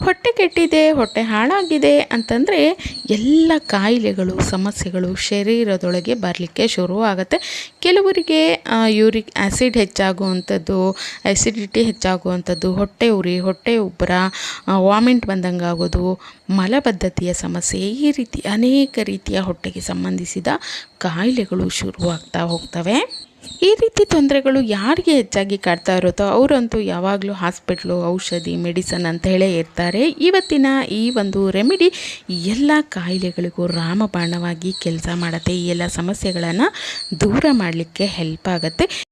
ಹೊಟ್ಟೆ ಕೆಟ್ಟಿದೆ, ಹೊಟ್ಟೆ ಹಾಳಾಗಿದೆ ಅಂತಂದರೆ ಎಲ್ಲ ಕಾಯಿಲೆಗಳು, ಸಮಸ್ಯೆಗಳು ಶರೀರದೊಳಗೆ ಬರಲಿಕ್ಕೆ ಶುರುವಾಗುತ್ತೆ. ಕೆಲವರಿಗೆ ಯೂರಿಕ್ ಆ್ಯಸಿಡ್ ಹೆಚ್ಚಾಗುವಂಥದ್ದು ಆ್ಯಸಿಡಿಟಿ ಹೆಚ್ಚಾಗುವಂಥದ್ದು, ಹೊಟ್ಟೆ ಉರಿ, ಹೊಟ್ಟೆ ಉಬ್ಬರ ವಾಮಿಂಟ್ ಬಂದಂಗೆ ಆಗೋದು ಮಲಬದ್ಧತೆಯ ಸಮಸ್ಯೆ ಈ ರೀತಿ ಅನೇಕ ರೀತಿಯ ಹೊಟ್ಟೆಗೆ ಸಂಬಂಧಿಸಿದ ಕಾಯಿಲೆಗಳು ಶುರುವಾಗ್ತಾ ಹೋಗ್ತವೆ. ಈ ರೀತಿ ತೊಂದರೆಗಳು ಯಾರಿಗೆ ಹೆಚ್ಚಾಗಿ ಕಾಡ್ತಾ ಇರುತ್ತೋ ಅವರಂತೂ ಯಾವಾಗಲೂ ಹಾಸ್ಪಿಟ್ಲು, ಔಷಧಿ, ಮೆಡಿಸನ್ ಅಂತ ಹೇಳೇ ಇರ್ತಾರೆ. ಇವತ್ತಿನ ಈ ಒಂದು ರೆಮಿಡಿ ಎಲ್ಲ ಕಾಯಿಲೆಗಳಿಗೂ ರಾಮಬಾಣವಾಗಿ ಕೆಲಸ ಮಾಡುತ್ತೆ. ಈ ಎಲ್ಲ ಸಮಸ್ಯೆಗಳನ್ನು ದೂರ ಮಾಡಲಿಕ್ಕೆ ಹೆಲ್ಪ್ ಆಗುತ್ತೆ.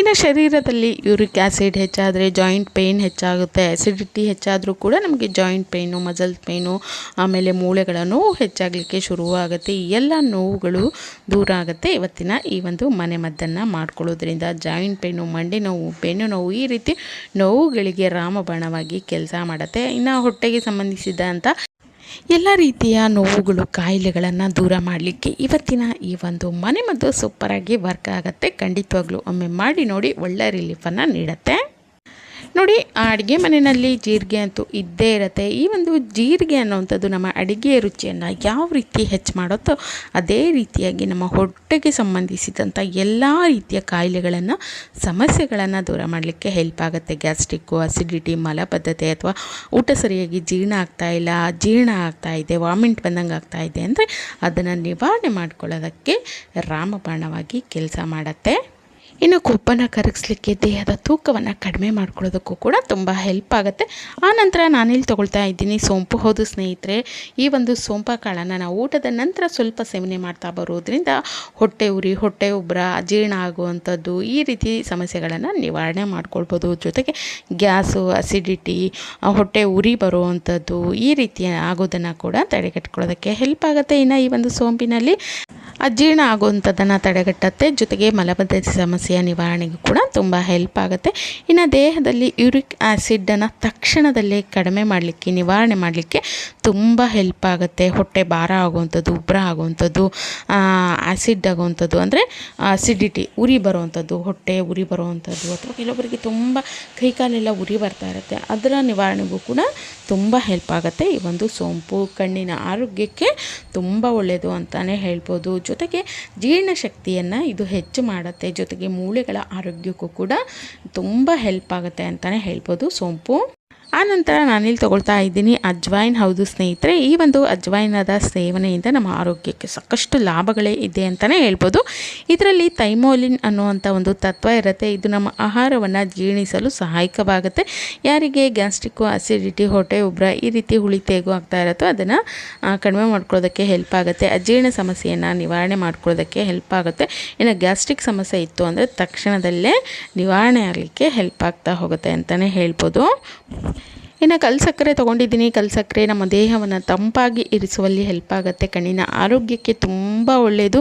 ಇನ್ನು ಶರೀರದಲ್ಲಿ ಯೂರಿಕ್ ಆ್ಯಸಿಡ್ ಹೆಚ್ಚಾದರೆ ಜಾಯಿಂಟ್ ಪೇಯ್ನ್ ಹೆಚ್ಚಾಗುತ್ತೆ ಆ್ಯಸಿಡಿಟಿ ಹೆಚ್ಚಾದರೂ ಕೂಡ ನಮಗೆ ಜಾಯಿಂಟ್ ಪೇಯ್ನು ಮಜಲ್ ಪೇಯ್ನು ಆಮೇಲೆ ಮೂಳೆಗಳ ನೋವು ಹೆಚ್ಚಾಗಲಿಕ್ಕೆ ಶುರುವಾಗುತ್ತೆ. ಈ ಎಲ್ಲ ನೋವುಗಳು ದೂರ ಆಗುತ್ತೆ ಇವತ್ತಿನ ಈ ಒಂದು ಮನೆ ಮದ್ದನ್ನು ಮಾಡ್ಕೊಳ್ಳೋದ್ರಿಂದ. ಜಾಯಿಂಟ್ ಪೇಯ್ನು ಮಂಡಿ ನೋವು, ಬೆನ್ನು ನೋವು ಈ ರೀತಿ ನೋವುಗಳಿಗೆ ರಾಮಬಾಣವಾಗಿ ಕೆಲಸ ಮಾಡುತ್ತೆ. ಇನ್ನು ಹೊಟ್ಟೆಗೆ ಸಂಬಂಧಿಸಿದಂಥ ಎಲ್ಲ ರೀತಿಯ ನೋವುಗಳು, ಕಾಯಿಲೆಗಳನ್ನು ದೂರ ಮಾಡಲಿಕ್ಕೆ ಇವತ್ತಿನ ಈ ಒಂದು ಮನೆಮದ್ದು ಸೂಪರಾಗಿ ವರ್ಕ್ ಆಗುತ್ತೆ. ಖಂಡಿತವಾಗ್ಲೂ ಒಮ್ಮೆ ಮಾಡಿ ನೋಡಿ ಒಳ್ಳೆ ರಿಲೀಫನ್ನು ನೀಡುತ್ತೆ. ನೋಡಿ ಅಡುಗೆ ಮನೆಯಲ್ಲಿ ಜೀರಿಗೆ ಅಂತೂ ಇದ್ದೇ ಇರುತ್ತೆ. ಈ ಒಂದು ಜೀರಿಗೆ ಅನ್ನೋವಂಥದ್ದು ನಮ್ಮ ಅಡುಗೆಯ ರುಚಿಯನ್ನು ಯಾವ ರೀತಿ ಹೆಚ್ಚು ಮಾಡುತ್ತೋ ಅದೇ ರೀತಿಯಾಗಿ ನಮ್ಮ ಹೊಟ್ಟೆಗೆ ಸಂಬಂಧಿಸಿದಂಥ ಎಲ್ಲ ರೀತಿಯ ಕಾಯಿಲೆಗಳನ್ನು, ಸಮಸ್ಯೆಗಳನ್ನು ದೂರ ಮಾಡಲಿಕ್ಕೆ ಹೆಲ್ಪ್ ಆಗುತ್ತೆ. ಗ್ಯಾಸ್ಟ್ರಿಕ್ಕು ಅಸಿಡಿಟಿ ಮಲಬದ್ಧತೆ ಅಥವಾ ಊಟ ಸರಿಯಾಗಿ ಜೀರ್ಣ ಆಗ್ತಾ ಇಲ್ಲ, ಜೀರ್ಣ ಆಗ್ತಾ ಇದೆ ವಾಮಿಂಟ್ ಬಂದಂಗೆ ಆಗ್ತಾ ಇದೆ ಅಂದರೆ ಅದನ್ನು ನಿವಾರಣೆ ಮಾಡ್ಕೊಳ್ಳೋದಕ್ಕೆ ರಾಮಬಾಣವಾಗಿ ಕೆಲಸ ಮಾಡುತ್ತೆ. ಇನ್ನು ಕೊಬ್ಬನ್ನು ಕರಗಿಸ್ಲಿಕ್ಕೆ ದೇಹದ ತೂಕವನ್ನು ಕಡಿಮೆ ಮಾಡ್ಕೊಳ್ಳೋದಕ್ಕೂ ಕೂಡ ತುಂಬ ಹೆಲ್ಪ್ ಆಗುತ್ತೆ. ಆನಂತರ ನಾನಿಲ್ಲಿ ತೊಗೊಳ್ತಾ ಇದ್ದೀನಿ ಸೋಂಪು. ಹೌದು ಸ್ನೇಹಿತರೆ, ಈ ಒಂದು ಸೋಂಪ ಕಾಳನ್ನು ನಾವು ಊಟದ ನಂತರ ಸ್ವಲ್ಪ ಸೇವನೆ ಮಾಡ್ತಾ ಬರೋದ್ರಿಂದ ಹೊಟ್ಟೆ ಉರಿ, ಹೊಟ್ಟೆ ಉಬ್ಬರ ಅಜೀರ್ಣ ಆಗುವಂಥದ್ದು ಈ ರೀತಿ ಸಮಸ್ಯೆಗಳನ್ನು ನಿವಾರಣೆ ಮಾಡ್ಕೊಳ್ಬೋದು. ಜೊತೆಗೆ ಗ್ಯಾಸು ಅಸಿಡಿಟಿ ಹೊಟ್ಟೆ ಉರಿ ಬರುವಂಥದ್ದು ಈ ರೀತಿ ಆಗೋದನ್ನು ಕೂಡ ತಡೆಗಟ್ಕೊಳ್ಳೋದಕ್ಕೆ ಹೆಲ್ಪ್ ಆಗುತ್ತೆ ಇನ್ನು ಈ ಒಂದು ಸೋಂಪಿನಲ್ಲಿ. ಅಜೀರ್ಣ ಆಗುವಂಥದ್ದನ್ನು ತಡೆಗಟ್ಟುತ್ತೆ. ಜೊತೆಗೆ ಮಲಬದ್ಧತೆ ಸಮಸ್ಯೆಯ ನಿವಾರಣೆಗೂ ಕೂಡ ತುಂಬ ಹೆಲ್ಪ್ ಆಗುತ್ತೆ. ಇನ್ನು ದೇಹದಲ್ಲಿ ಯೂರಿಕ್ ಆ್ಯಸಿಡನ್ನು ತಕ್ಷಣದಲ್ಲೇ ಕಡಿಮೆ ಮಾಡಲಿಕ್ಕೆ, ನಿವಾರಣೆ ಮಾಡಲಿಕ್ಕೆ ತುಂಬ ಹೆಲ್ಪ್ ಆಗುತ್ತೆ. ಹೊಟ್ಟೆ ಭಾರ ಆಗುವಂಥದ್ದು ಉಬ್ಬರ ಆಗುವಂಥದ್ದು ಆ್ಯಸಿಡ್ ಆಗುವಂಥದ್ದು ಅಂದರೆ ಅಸಿಡಿಟಿ ಉರಿ ಬರುವಂಥದ್ದು, ಹೊಟ್ಟೆ ಉರಿ ಬರುವಂಥದ್ದು ಅಥವಾ ಕೆಲವೊಬ್ಬರಿಗೆ ತುಂಬ ಕೈಕಾಲೆಲ್ಲ ಉರಿ ಬರ್ತಾ ಇರುತ್ತೆ. ಅದರ ನಿವಾರಣೆಗೂ ಕೂಡ ತುಂಬ ಹೆಲ್ಪ್ ಆಗುತ್ತೆ. ಈ ಒಂದು ಸೋಂಪು ಕಣ್ಣಿನ ಆರೋಗ್ಯಕ್ಕೆ ತುಂಬ ಒಳ್ಳೆಯದು ಅಂತಲೇ ಹೇಳ್ಬೋದು. ಜೊತೆಗೆ ಜೀರ್ಣಶಕ್ತಿಯನ್ನು ಇದು ಹೆಚ್ಚು ಮಾಡುತ್ತೆ. ಜೊತೆಗೆ ಮೂಳೆಗಳ ಆರೋಗ್ಯಕ್ಕೂ ಕೂಡ ತುಂಬ ಹೆಲ್ಪ್ ಆಗುತ್ತೆ ಅಂತಲೇ ಹೇಳ್ಬೋದು. ಸೋಂಪು. ಆನಂತರ ನಾನಿಲ್ಲಿ ತೊಗೊಳ್ತಾ ಇದ್ದೀನಿ ಅಜ್ವೈನ್ ಹೌದು ಸ್ನೇಹಿತರೆ, ಈ ಒಂದು ಅಜ್ವೈನದ ಸೇವನೆಯಿಂದ ನಮ್ಮ ಆರೋಗ್ಯಕ್ಕೆ ಸಾಕಷ್ಟು ಲಾಭಗಳೇ ಇದೆ ಅಂತಲೇ ಹೇಳ್ಬೋದು. ಇದರಲ್ಲಿ ಥೈಮೋಲಿನ್ ಅನ್ನುವಂಥ ಒಂದು ತತ್ವ ಇರುತ್ತೆ. ಇದು ನಮ್ಮ ಆಹಾರವನ್ನು ಜೀರ್ಣಿಸಲು ಸಹಾಯಕವಾಗುತ್ತೆ. ಯಾರಿಗೆ ಗ್ಯಾಸ್ಟ್ರಿಕ್ಕು ಅಸಿಡಿಟಿ, ಹೊಟ್ಟೆ ಉಬ್ರ ಈ ರೀತಿ ಹುಳಿ ತೇಗು ಆಗ್ತಾ ಇರುತ್ತೋ ಅದನ್ನು ಕಡಿಮೆ ಮಾಡ್ಕೊಳ್ಳೋದಕ್ಕೆ ಹೆಲ್ಪ್ ಆಗುತ್ತೆ. ಅಜೀರ್ಣ ಸಮಸ್ಯೆಯನ್ನು ನಿವಾರಣೆ ಮಾಡ್ಕೊಳ್ಳೋದಕ್ಕೆ ಹೆಲ್ಪ್ ಆಗುತ್ತೆ. ಇನ್ನು ಗ್ಯಾಸ್ಟ್ರಿಕ್ ಸಮಸ್ಯೆ ಇತ್ತು ಅಂದರೆ ತಕ್ಷಣದಲ್ಲೇ ನಿವಾರಣೆ ಆಗಲಿಕ್ಕೆ ಹೆಲ್ಪ್ ಆಗ್ತಾ ಹೋಗುತ್ತೆ ಅಂತಲೇ ಹೇಳ್ಬೋದು. ಇನ್ನು ಕಲ್ಸಕ್ಕರೆ ತೊಗೊಂಡಿದ್ದೀನಿ. ಕಲ್ಸಕ್ಕರೆ ನಮ್ಮ ದೇಹವನ್ನು ತಂಪಾಗಿ ಇರಿಸುವಲ್ಲಿ ಹೆಲ್ಪ್ ಆಗುತ್ತೆ. ಕಣ್ಣಿನ ಆರೋಗ್ಯಕ್ಕೆ ತುಂಬ ಒಳ್ಳೆಯದು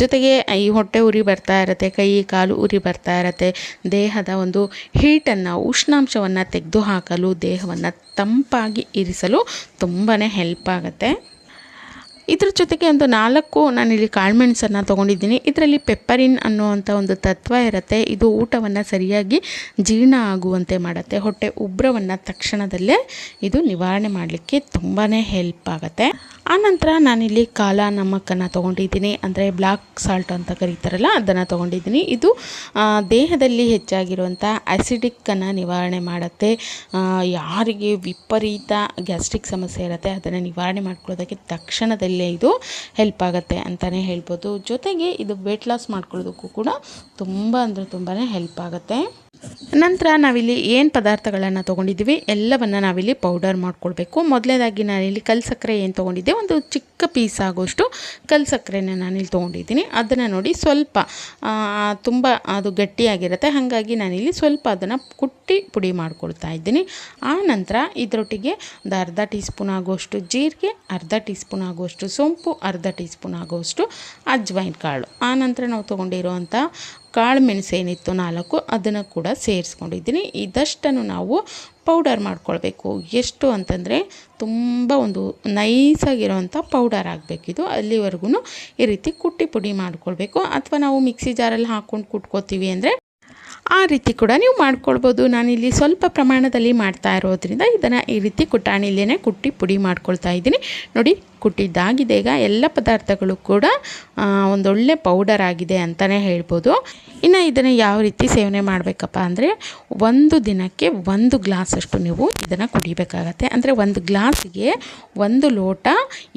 ಜೊತೆಗೆ ಈ ಹೊಟ್ಟೆ ಉರಿ ಬರ್ತಾ ಇರುತ್ತೆ, ಕೈ, ಕಾಲು ಉರಿ ಬರ್ತಾ ಇರುತ್ತೆ. ದೇಹದ ಒಂದು ಹೀಟನ್ನು ಉಷ್ಣಾಂಶವನ್ನು ತೆಗೆದುಹಾಕಲು ದೇಹವನ್ನು ತಂಪಾಗಿ ಇರಿಸಲು ತುಂಬಾ ಹೆಲ್ಪ್ ಆಗುತ್ತೆ. ಇದ್ರ ಜೊತೆಗೆ ಒಂದು ನಾಲ್ಕು ನಾನಿಲ್ಲಿ ಕಾಳುಮೆಣಸನ್ನು ತೊಗೊಂಡಿದ್ದೀನಿ. ಇದರಲ್ಲಿ ಪೆಪ್ಪರಿನ್ ಅನ್ನುವಂಥ ಒಂದು ತತ್ವ ಇರುತ್ತೆ. ಇದು ಊಟವನ್ನು ಸರಿಯಾಗಿ ಜೀರ್ಣ ಆಗುವಂತೆ ಮಾಡುತ್ತೆ. ಹೊಟ್ಟೆ ಉಬ್ರವನ್ನು ತಕ್ಷಣದಲ್ಲೇ ಇದು ನಿವಾರಣೆ ಮಾಡಲಿಕ್ಕೆ ತುಂಬಾ ಹೆಲ್ಪ್ ಆಗುತ್ತೆ. ಆನಂತರ ನಾನಿಲ್ಲಿ ಕಾಲ ನಮಕ್ಕನ್ನು ತೊಗೊಂಡಿದ್ದೀನಿ. ಅಂದರೆ ಬ್ಲ್ಯಾಕ್ ಸಾಲ್ಟ್ ಅಂತ ಕರೀತಾರಲ್ಲ, ಅದನ್ನು ತೊಗೊಂಡಿದ್ದೀನಿ. ಇದು ದೇಹದಲ್ಲಿ ಹೆಚ್ಚಾಗಿರುವಂಥ ಆ್ಯಸಿಡಿಕ್ಕನ್ನು ನಿವಾರಣೆ ಮಾಡುತ್ತೆ. ಯಾರಿಗೆ ವಿಪರೀತ ಗ್ಯಾಸ್ಟ್ರಿಕ್ ಸಮಸ್ಯೆ ಇರುತ್ತೆ, ಅದನ್ನು ನಿವಾರಣೆ ಮಾಡ್ಕೊಳ್ಳೋದಕ್ಕೆ ತಕ್ಷಣದಲ್ಲೇ ಇದು ಹೆಲ್ಪ್ ಆಗುತ್ತೆ ಅಂತಲೇ ಹೇಳ್ಬೋದು. ಜೊತೆಗೆ ಇದು ವೆಯ್ಟ್ ಲಾಸ್ ಮಾಡ್ಕೊಳ್ಳೋದಕ್ಕೂ ಕೂಡ ತುಂಬ ಅಂದರೆ ತುಂಬಾ ಹೆಲ್ಪ್ ಆಗುತ್ತೆ. ನಂತರ ನಾವಿಲ್ಲಿ ಏನು ಪದಾರ್ಥಗಳನ್ನು ತೊಗೊಂಡಿದ್ದೀವಿ, ಎಲ್ಲವನ್ನು ನಾವಿಲ್ಲಿ ಪೌಡರ್ ಮಾಡ್ಕೊಳ್ಬೇಕು. ಮೊದಲನೇದಾಗಿ ನಾನಿಲ್ಲಿ ಕಲ್ ಸಕ್ಕರೆ ಏನು ತೊಗೊಂಡಿದ್ದೆ, ಒಂದು ಚಿಕ್ಕ ಪೀಸ್ ಆಗೋಷ್ಟು ಕಲ್ ಸಕ್ಕರೆನ ನಾನಿಲ್ಲಿ ತೊಗೊಂಡಿದ್ದೀನಿ. ಅದನ್ನು ನೋಡಿ ಸ್ವಲ್ಪ ತುಂಬ ಅದು ಗಟ್ಟಿಯಾಗಿರುತ್ತೆ, ಹಾಗಾಗಿ ನಾನಿಲ್ಲಿ ಸ್ವಲ್ಪ ಅದನ್ನು ಕುಟ್ಟಿ ಪುಡಿ ಮಾಡ್ಕೊಳ್ತಾ ಇದ್ದೀನಿ. ಆ ನಂತರ ಇದರೊಟ್ಟಿಗೆ ಒಂದು ಅರ್ಧ ಟೀ ಸ್ಪೂನ್ ಆಗುವಷ್ಟು ಜೀರಿಗೆ, ಅರ್ಧ ಟೀ ಸ್ಪೂನ್ ಆಗುವಷ್ಟು ಸೋಂಪು, ಅರ್ಧ ಟೀ ಸ್ಪೂನ್ ಆಗುವಷ್ಟು ಅಜ್ವೈನ್ ಕಾಳು ಆ ನಂತರ ನಾವು ತೊಗೊಂಡಿರುವಂಥ ಕಾಳು ಮೆಣಸು ಏನಿತ್ತು ನಾಲ್ಕು, ಅದನ್ನು ಕೂಡ ಸೇರಿಸ್ಕೊಂಡಿದ್ದೀನಿ. ಇದಷ್ಟನ್ನು ನಾವು ಪೌಡರ್ ಮಾಡ್ಕೊಳ್ಬೇಕು. ಎಷ್ಟು ಅಂತಂದರೆ ತುಂಬ ಒಂದು ನೈಸಾಗಿರೋವಂಥ ಪೌಡರ್ ಆಗಬೇಕಿದು ಅಲ್ಲಿವರೆಗೂ ಈ ರೀತಿ ಕುಟ್ಟಿ ಪುಡಿ ಮಾಡ್ಕೊಳ್ಬೇಕು. ಅಥವಾ ನಾವು ಮಿಕ್ಸಿ ಜಾರಲ್ಲಿ ಹಾಕ್ಕೊಂಡು ಕುಟ್ಕೋತೀವಿ ಅಂದರೆ ಆ ರೀತಿ ಕೂಡ ನೀವು ಮಾಡ್ಕೊಳ್ಬೋದು. ನಾನಿಲ್ಲಿ ಸ್ವಲ್ಪ ಪ್ರಮಾಣದಲ್ಲಿ ಮಾಡ್ತಾ ಇರೋದ್ರಿಂದ ಇದನ್ನು ಈ ರೀತಿ ಕುಟಾಣಿಲೇನೆ ಕುಟ್ಟಿ ಪುಡಿ ಮಾಡ್ಕೊಳ್ತಾ ಇದ್ದೀನಿ. ನೋಡಿ, ಕುಟ್ಟಿದ್ದಾಗಿದೆ. ಈಗ ಎಲ್ಲ ಪದಾರ್ಥಗಳು ಕೂಡ ಒಂದೊಳ್ಳೆ ಪೌಡರ್ ಆಗಿದೆ ಅಂತಲೇ ಹೇಳ್ಬೋದು. ಇನ್ನು ಇದನ್ನು ಯಾವ ರೀತಿ ಸೇವನೆ ಮಾಡಬೇಕಪ್ಪ ಅಂದರೆ, ಒಂದು ದಿನಕ್ಕೆ ಒಂದು ಗ್ಲಾಸಷ್ಟು ನೀವು ಇದನ್ನು ಕುಡಿಬೇಕಾಗತ್ತೆ. ಅಂದರೆ ಒಂದು ಗ್ಲಾಸಿಗೆ ಒಂದು ಲೋಟ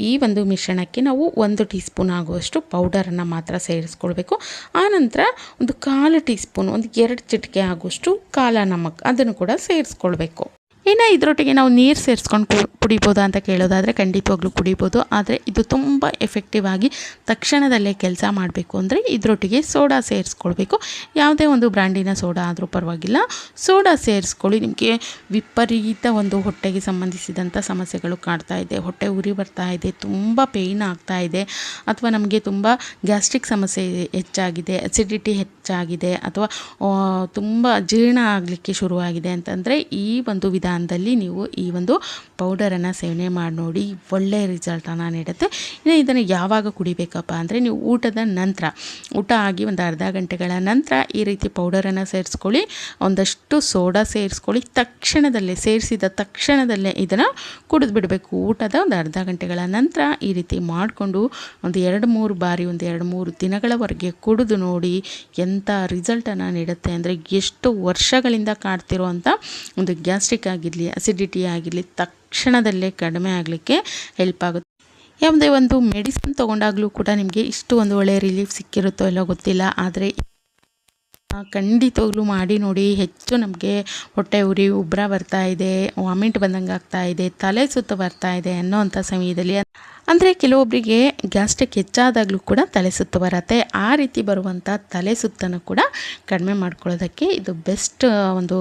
ಈ ಒಂದು ಮಿಶ್ರಣಕ್ಕೆ ನಾವು ಒಂದು ಟೀ ಸ್ಪೂನ್ ಆಗುವಷ್ಟು ಪೌಡರನ್ನು ಮಾತ್ರ ಸೇರಿಸ್ಕೊಳ್ಬೇಕು. ಆನಂತರ ಒಂದು ಕಾಲು ಟೀ ಸ್ಪೂನ್ ಒಂದು ಎರಡು ಚಿಟಿಕೆ ಆಗುವಷ್ಟು ಕಾಲ ನಮಕ್ ಅದನ್ನು ಕೂಡ ಸೇರಿಸ್ಕೊಳ್ಬೇಕು. ಇನ್ನು ಇದರೊಟ್ಟಿಗೆ ನಾವು ನೀರು ಸೇರಿಸ್ಕೊಂಡು ಕುಡಿಬೋದಾ ಅಂತ ಕೇಳೋದಾದರೆ ಖಂಡಿತವಾಗ್ಲೂ ಕುಡಿಬೋದು. ಆದರೆ ಇದು ತುಂಬ ಎಫೆಕ್ಟಿವ್ ಆಗಿ ತಕ್ಷಣದಲ್ಲೇ ಕೆಲಸ ಮಾಡಬೇಕು ಅಂದರೆ ಇದರೊಟ್ಟಿಗೆ ಸೋಡಾ ಸೇರಿಸ್ಕೊಳ್ಬೇಕು. ಯಾವುದೇ ಒಂದು ಬ್ರ್ಯಾಂಡಿನ ಸೋಡಾ ಆದರೂ ಪರವಾಗಿಲ್ಲ. ಸೋಡಾ ಸೇರಿಸ್ಕೊಳ್ಳಿ. ನಿಮಗೆ ವಿಪರೀತ ಒಂದು ಹೊಟ್ಟೆಗೆ ಸಂಬಂಧಿಸಿದಂಥ ಸಮಸ್ಯೆಗಳು ಕಾಡ್ತಾ ಇದೆ. ಹೊಟ್ಟೆ ಉರಿ ಬರ್ತಾ ಇದೆ. ತುಂಬ ಪೇಯ್ನ್ ಆಗ್ತಾ ಇದೆ. ಅಥವಾ ನಮಗೆ ತುಂಬ ಗ್ಯಾಸ್ಟ್ರಿಕ್ ಸಮಸ್ಯೆ ಹೆಚ್ಚಾಗಿದೆ. ಅಸಿಡಿಟಿ ಹೆಚ್ಚಾಗಿದೆ. ಅಥವಾ ತುಂಬ ಜೀರ್ಣ ಆಗಲಿಕ್ಕೆ ಶುರುವಾಗಿದೆ ಅಂತಂದರೆ ಈ ಒಂದು ವಿಧಾನದಲ್ಲಿ ನೀವು ಈ ಒಂದು ಪೌಡರನ್ನು ಸೇವನೆ ಮಾಡಿ ನೋಡಿ ಒಳ್ಳೆಯ ರಿಸಲ್ಟನ್ನು ನೀಡುತ್ತೆ. ಇನ್ನು ಇದನ್ನು ಯಾವಾಗ ಕುಡಿಬೇಕಪ್ಪ ಅಂದರೆ ನೀವು ಊಟದ ನಂತರ, ಊಟ ಆಗಿ ಒಂದು ಅರ್ಧ ಗಂಟೆಗಳ ನಂತರ ಈ ರೀತಿ ಪೌಡರನ್ನು ಸೇರಿಸ್ಕೊಳ್ಳಿ, ಒಂದಷ್ಟು ಸೋಡಾ ಸೇರಿಸ್ಕೊಳ್ಳಿ, ತಕ್ಷಣದಲ್ಲೇ ಸೇರಿಸಿದ ತಕ್ಷಣದಲ್ಲೇ ಇದನ್ನು ಕುಡಿದು ಬಿಡಬೇಕು. ಊಟದ ಒಂದು ಅರ್ಧ ಗಂಟೆಗಳ ನಂತರ ಈ ರೀತಿ ಮಾಡಿಕೊಂಡು ಒಂದು ಎರಡು ಮೂರು ಬಾರಿ, ಒಂದು ಎರಡು ಮೂರು ದಿನಗಳವರೆಗೆ ಕುಡಿದು ನೋಡಿ ಎಂಥ ರಿಸಲ್ಟನ್ನು ನೀಡುತ್ತೆ ಅಂದರೆ ಎಷ್ಟು ವರ್ಷಗಳಿಂದ ಕಾಡ್ತಿರೋ ಅಂಥ ಒಂದು ಗ್ಯಾಸ್ಟ್ರಿಕ್ ಆಗಿರಲಿ ಅಸಿಡಿಟಿ ಆಗಿರಲಿ ತಕ್ಷಣದಲ್ಲೇ ಕಡಿಮೆ ಆಗಲಿಕ್ಕೆ ಹೆಲ್ಪ್ ಆಗುತ್ತೆ. ಯಾವುದೇ ಒಂದು ಮೆಡಿಸಿನ್ ತೊಗೊಂಡಾಗಲೂ ಕೂಡ ನಿಮಗೆ ಇಷ್ಟು ಒಂದು ಒಳ್ಳೆಯ ರಿಲೀಫ್ ಸಿಕ್ಕಿರುತ್ತೋ ಇಲ್ಲೋ ಗೊತ್ತಿಲ್ಲ. ಆದರೆ ಖಂಡಿತವಾಗ್ಲೂ ಮಾಡಿ ನೋಡಿ, ಹೆಚ್ಚು ನಮಗೆ ಹೊಟ್ಟೆ ಉರಿ ಉಬ್ಬರ ಬರ್ತಾ ಇದೆ, ವಾಮಿಟ್ ಬಂದಂಗೆ ಆಗ್ತಾ ಇದೆ, ತಲೆ ಸುತ್ತ ಬರ್ತಾ ಇದೆ ಅನ್ನೋವಂಥ ಸಮಯದಲ್ಲಿ. ಅಂದರೆ ಕೆಲವೊಬ್ಬರಿಗೆ ಗ್ಯಾಸ್ಟ್ರಿಕ್ ಹೆಚ್ಚಾದಾಗಲೂ ಕೂಡ ತಲೆ ಸುತ್ತು ಬರುತ್ತೆ. ಆ ರೀತಿ ಬರುವಂಥ ತಲೆ ಸುತ್ತನ್ನು ಕೂಡ ಕಡಿಮೆ ಮಾಡ್ಕೊಳ್ಳೋದಕ್ಕೆ ಇದು ಬೆಸ್ಟ್ ಒಂದು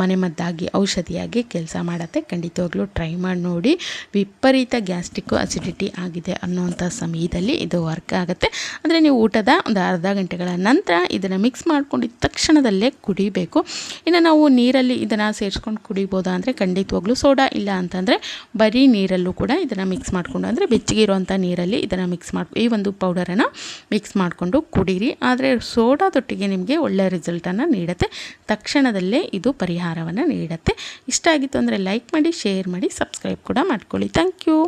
ಮನೆಮದ್ದಾಗಿ ಔಷಧಿಯಾಗಿ ಕೆಲಸ ಮಾಡುತ್ತೆ. ಖಂಡಿತವಾಗ್ಲೂ ಟ್ರೈ ಮಾಡಿ ನೋಡಿ. ವಿಪರೀತ ಗ್ಯಾಸ್ಟ್ರಿಕ್ ಅಸಿಡಿಟಿ ಆಗಿದೆ ಅನ್ನೋವಂಥ ಸಮಯದಲ್ಲಿ ಇದು ವರ್ಕ್ ಆಗುತ್ತೆ. ಅಂದರೆ ನೀವು ಊಟದ ಒಂದು ಅರ್ಧ ಗಂಟೆಗಳ ನಂತರ ಇದನ್ನು ಮಿಕ್ಸ್ ಮಾಡ್ಕೊಂಡಿದ್ದ ತಕ್ಷಣದಲ್ಲೇ ಕುಡಿಬೇಕು. ಇನ್ನು ನಾವು ನೀರಲ್ಲಿ ಇದನ್ನು ಸೇರಿಸ್ಕೊಂಡು ಕುಡಿಬೋದಾ ಅಂದರೆ ಖಂಡಿತವಾಗ್ಲೂ ಸೋಡಾ ಇಲ್ಲ ಅಂತಂದರೆ ಬರೀ ನೀರಲ್ಲೂ ಕೂಡ ಇದನ್ನು ಮಿಕ್ಸ್ ಮಾಡಿಕೊಂಡು, ಅಂದರೆ ಬೆಚ್ಚಗೆ ಇರುವಂಥ ನೀರಲ್ಲಿ ಇದನ್ನು ಮಿಕ್ಸ್ ಮಾಡಿ ಈ ಒಂದು ಪೌಡರನ್ನು ಮಿಕ್ಸ್ ಮಾಡಿಕೊಂಡು ಕುಡೀರಿ. ಆದರೆ ಸೋಡಾದೊಟ್ಟಿಗೆ ನಿಮಗೆ ಒಳ್ಳೆಯ ರಿಸಲ್ಟನ್ನು ನೀಡುತ್ತೆ. ತಕ್ಷಣದಲ್ಲೇ ಇದು ಪರಿಹಾರವನ್ನು ನೀಡುತ್ತೆ. ಇಷ್ಟ ಆಗಿತ್ತು ಅಂದರೆ ಲೈಕ್ ಮಾಡಿ ಶೇರ್ ಮಾಡಿ ಸಬ್ಸ್ಕ್ರೈಬ್ ಕೂಡ ಮಾಡ್ಕೊಳ್ಳಿ. Thank you